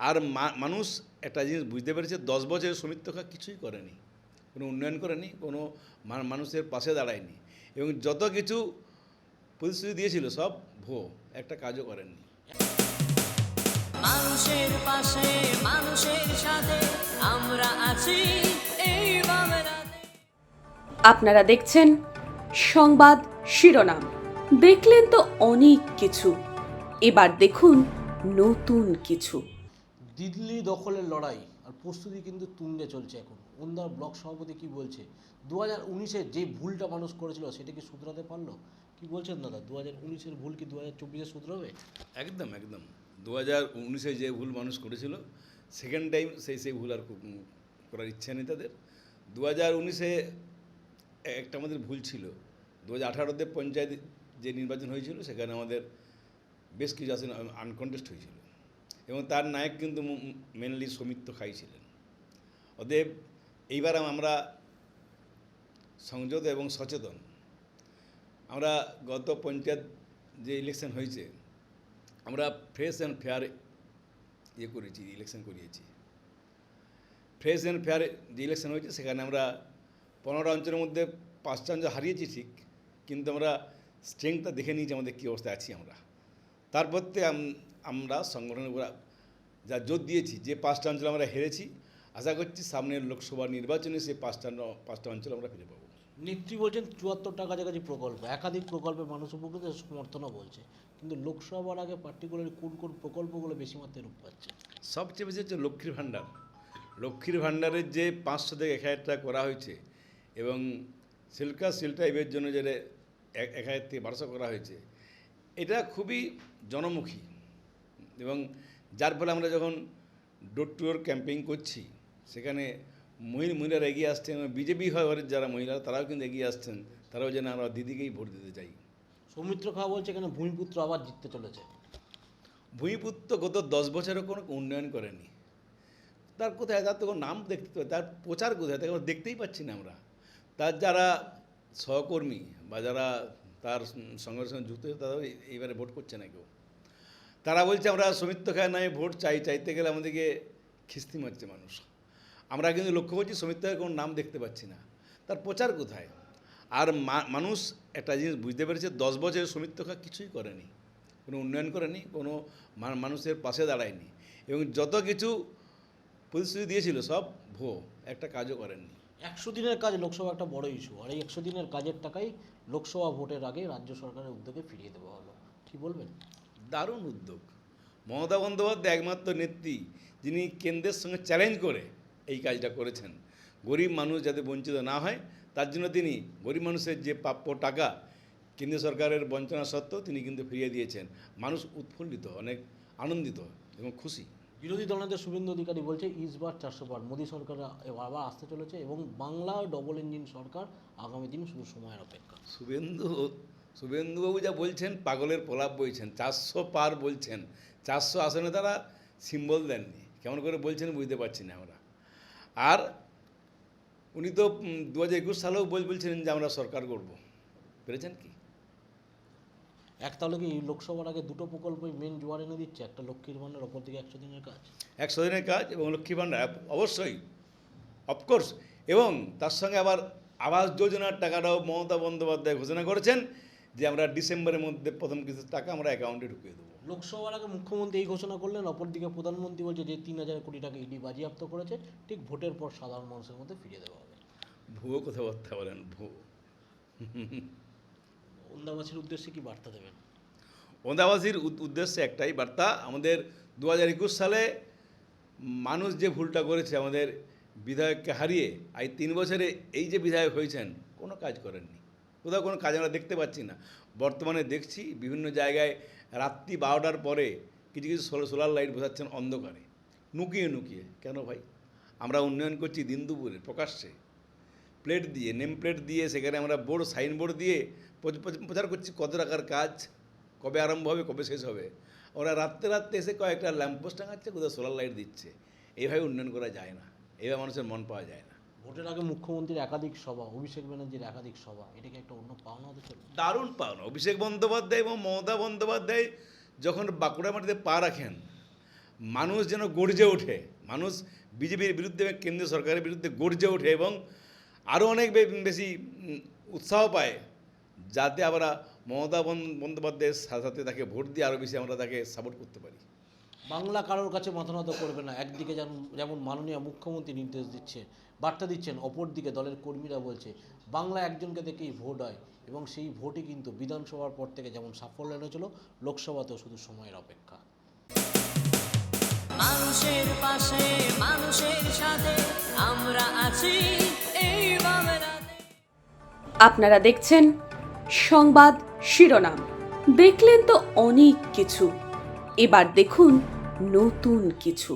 আর মা- মানুষ একটা জিনিস বুঝতে পেরেছে দশ বছরের সমিত্যকা কিছুই করেনি। কোনো উন্নয়ন করেনি কোনো মা- মানুষের পাশে দাঁড়ায়নি। এবং যত কিছু প্রতিশ্রুতি দিয়েছিল সব ভো একটা কাজও করেননি। মানুষের পাশে মানুষের সাথে আমরা আছি এই আপনারা দেখছেন সংবাদ শিরোনাম। দেখলেন তো অনেক কিছু। এবার দেখুন নতুন কিছু। দিল্লি দখলের লড়াই আর প্রস্তুতি কিন্তু তুঙ্গে চলছে এখন। ওন্দার ব্লক সভাপতি কি বলছে? দু হাজার উনিশে যে ভুলটা মানুষ করেছিল সেটা কি শুধরাতে পারল? কি বলছেন দাদা? দু হাজার উনিশের ভুল কি দু হাজার চব্বিশে শুধরাবে? একদম একদম। দু হাজার উনিশে যে ভুল মানুষ করেছিল সেকেন্ড টাইম সেই সেই ভুল আর করার ইচ্ছা নেই তাদের। দু হাজার উনিশে একটা আমাদের ভুল ছিল। দু হাজার আঠারোতে পঞ্চায়েত যে নির্বাচন হয়েছিল, সেখানে আমাদের বেশ কিছু আসন, আনকন্টেস্ট হয়েছিল। এবং তার নায়ক কিন্তু মেনলি সৌমিত্র খাই ছিলেন। অতএব এইবার আমরা সংযত এবং সচেতন। আমরা গত পঞ্চায়েত যে ইলেকশন হয়েছে, আমরা ফ্রেশ অ্যান্ড ফেয়ার ইয়ে করেছি ইলেকশন করিয়েছি। ফ্রেশ অ্যান্ড ফেয়ার যে ইলেকশন হয়েছে, সেখানে আমরা পনেরোটা অঞ্চলের মধ্যে পাঁচটা অঞ্চল হারিয়েছি ঠিক, কিন্তু আমরা স্ট্রেংথটা দেখে নিয়েছি আমাদের কী অবস্থায় আছি আমরা। তারপর থেকে আমরা সংগঠনের যা জোর দিয়েছি যে পাঁচটা অঞ্চল আমরা হেরেছি আশা করছি সামনের লোকসভা নির্বাচনে সেই পাঁচটা পাঁচটা অঞ্চল আমরা ফিরে পাবো। নেত্রী বলছেন চুয়াত্তরটা কাছাকাছি প্রকল্প একাধিক প্রকল্পে মানুষ উপকৃত সমর্থনও বলছে। কিন্তু লোকসভার আগে পার্টিকুলারলি কোন কোন প্রকল্পগুলো বেশি মাত্রায় রূপ পাচ্ছে? সবচেয়ে বেশি হচ্ছে লক্ষ্মীর ভাণ্ডার। লক্ষ্মীর ভাণ্ডারের যে পাঁচশো থেকে এক হাজার টাকা করা হয়েছে এবং সিল্কা সিল টাইপের জন্য যেটা এক হাজার থেকে বারোশো করা হয়েছে এটা খুবই জনমুখী। এবং যার ফলে আমরা যখন ডোর টু ডোর ক্যাম্পেইন করছি সেখানে মহিলা মহিলারা এগিয়ে আসছেন এবং বিজেপি ঘরের যারা মহিলা তারাও কিন্তু এগিয়ে আসছেন। তারাও যেন আমরা দিদিকেই ভোট দিতে চাই। সৌমিত্র খাওয়া বলছে এখানে ভূমিপুত্র আবার জিততে চলেছে। ভূমিপুত্র গত দশ বছরে কোনো উন্নয়ন করেনি। তার কোথায় তার তো কোনো নাম দেখতে পাই তার প্রচার কোথায় তাকে আমরা দেখতেই পাচ্ছি না আমরা। তার যারা সহকর্মী বা যারা তার সঙ্গে সঙ্গে যুক্ত তারাও এইবারে ভোট করছে না কেউ। তারা বলছে, আমরা সমিত্র খায় নয় ভোট চাই, চাইতে গেলে আমাদেরকে খিস্তি মারছে মানুষ। আমরা কিন্তু লক্ষ্য করছি সমিত্র খায়ের কোনো নাম দেখতে পাচ্ছি না। তার প্রচার কোথায়? আর মানুষ একটা জিনিস বুঝতে পেরেছে, দশ বছরের সমিত্র খা কিছুই করেনি। কোনো উন্নয়ন করেনি, কোনো মানুষের পাশে দাঁড়ায়নি। এবং যত কিছু প্রতিশ্রুতি দিয়েছিল সব ভো একটা কাজও করেননি। একশো দিনের কাজ লোকসভা একটা বড় ইস্যু আর এই একশো দিনের কাজের টাকাই লোকসভা ভোটের আগে রাজ্য সরকারের উদ্যোগে ফিরিয়ে দেওয়া হলো। কি বলবেন? দারুণ উদ্যোগ। মমতা বন্দ্যোপাধ্যায় একমাত্র নেত্রী যিনি কেন্দ্রের সঙ্গে চ্যালেঞ্জ করে এই কাজটা করেছেন। গরিব মানুষ যাতে বঞ্চিত না হয় তার জন্য তিনি গরিব মানুষের যে প্রাপ্য টাকা কেন্দ্রীয় সরকারের বঞ্চনা সত্ত্বেও তিনি কিন্তু ফিরিয়ে দিয়েছেন। মানুষ উৎফুল্লিত অনেক আনন্দিত এবং খুশি। বিরোধী দলনেতা শুভেন্দু অধিকারী বলছে ইসবার চারশো পার মোদী সরকার আবার আসতে চলেছে এবং বাংলা ডবল ইঞ্জিন সরকার আগামী দিন শুধু সময়ের অপেক্ষা। শুভেন্দু শুভেন্দুবাবু যা বলছেন পাগলের প্রলাপ বইছেন চারশো পার বলছেন চারশো আসনে তারা সিম্বল দেননি। কেমন করে বলছেন বুঝতে পারছি না আমরা। আর উনি তো দু হাজার একুশ সালেও বল বলছিলেন যে আমরা সরকার করব পেরেছেন কি? এক তাহলে কি লোকসভার আগে দুটো প্রকল্পই মেন জোয়ার এনে দিচ্ছে একটা লক্ষ্মীর ভাণ্ডার অপর দিকে একশো দিনের কাজ। একশো দিনের কাজ এবং লক্ষ্মী ভাণ্ডার অবশ্যই অফকোর্স এবং তার সঙ্গে আবার আবাস যোজনার টাকাটাও মমতা বন্দ্যোপাধ্যায় ঘোষণা করেছেন। যে আমরা ডিসেম্বরের মধ্যে প্রথম কিছু টাকা আমরা অ্যাকাউন্টে ঢুকিয়ে দেবো। লোকসভার আগে মুখ্যমন্ত্রী এই ঘোষণা করলেন অপরদিকে প্রধানমন্ত্রী বলছে যে তিন হাজার কোটি টাকা ইডি বাজেয়াপ্ত করেছে ঠিক ভোটের পর সাধারণ মানুষের মধ্যে ফিরিয়ে দেওয়া হবে। ভুয়ো কথাবার্তা বলেন ভুয়ো। ওন্দাবাসীর উদ্দেশ্যে কি বার্তা দেবেন? ওন্দাবাসীর উদ্দেশ্যে একটাই বার্তা আমাদের দু হাজার একুশ সালে মানুষ যে ভুলটা করেছে আমাদের বিধায়ককে হারিয়ে এই তিন বছরে এই যে বিধায়ক হয়েছেন কোনো কাজ করেননি। কোথাও কোনো কাজ আমরা দেখতে পাচ্ছি না। বর্তমানে দেখছি বিভিন্ন জায়গায় রাত্রি বারোটার পরে কিছু কিছু সোলার লাইট বোঝাচ্ছেন অন্ধকারে। নুকিয়ে নুকিয়ে। কেন ভাই? আমরা উন্নয়ন করছি দিন দুপুরে, প্রকাশ্যে। প্লেট দিয়ে, নেম প্লেট দিয়ে, সেখানে আমরা বোর্ড, সাইনবোর্ড দিয়ে প্রচ- প্রচ- প্রচার করছি কত টাকার কাজ, কবে আরম্ভ হবে, কবে শেষ হবে। ওরা রাত্রে রাত্রে এসে কয়েকটা ল্যাম্পোস্ট টাঙাচ্ছে, কোথাও সোলার লাইট দিচ্ছে। এইভাবে উন্নয়ন করা যায় না। এইভাবে মানুষের মন পাওয়া যায় না। ভোটের আগে মুখ্যমন্ত্রীর একাধিক সভা, অভিষেক ব্যানার্জির একাধিক সভা, এটাকে একটা অন্য পাওনা হতে দারুণ পাওনা। অভিষেক বন্দ্যোপাধ্যায় এবং মমতা বন্দ্যোপাধ্যায় যখন বাঁকুড়া মাটিতে পা রাখেন, মানুষ যেন গর্জে ওঠে, মানুষ বিজেপির বিরুদ্ধে এবং কেন্দ্রীয় সরকারের বিরুদ্ধে গর্জে ওঠে এবং আরও অনেক বেশি উৎসাহ পায়, যাতে আমরা মমতা বন্দ্যোপাধ্যায়ের সাথে সাথে তাকে ভোট দিয়ে আরও বেশি আমরা তাকে সাপোর্ট করতে পারি। বাংলা কারোর কাছে মাথা নত করবে না। একদিকে যেমন যেমন মাননীয় মুখ্যমন্ত্রী নির্দেশ দিচ্ছে বার্তা দিচ্ছেন অপরদিকে দলের কর্মীরা বলছে বাংলা একজনকে দেখেই ভোট হয় এবং সেই ভোটই কিন্তু বিধানসভার পর থেকে যেমন সাফল্য এনেছিল লোকসভাতেও শুধু সময়ের অপেক্ষা। মানুষের পাশে মানুষের সাথে আমরা আছি এই আপনারা দেখছেন সংবাদ শিরোনাম। দেখলেন তো অনেক কিছু। এবার দেখুন নতুন কিছু।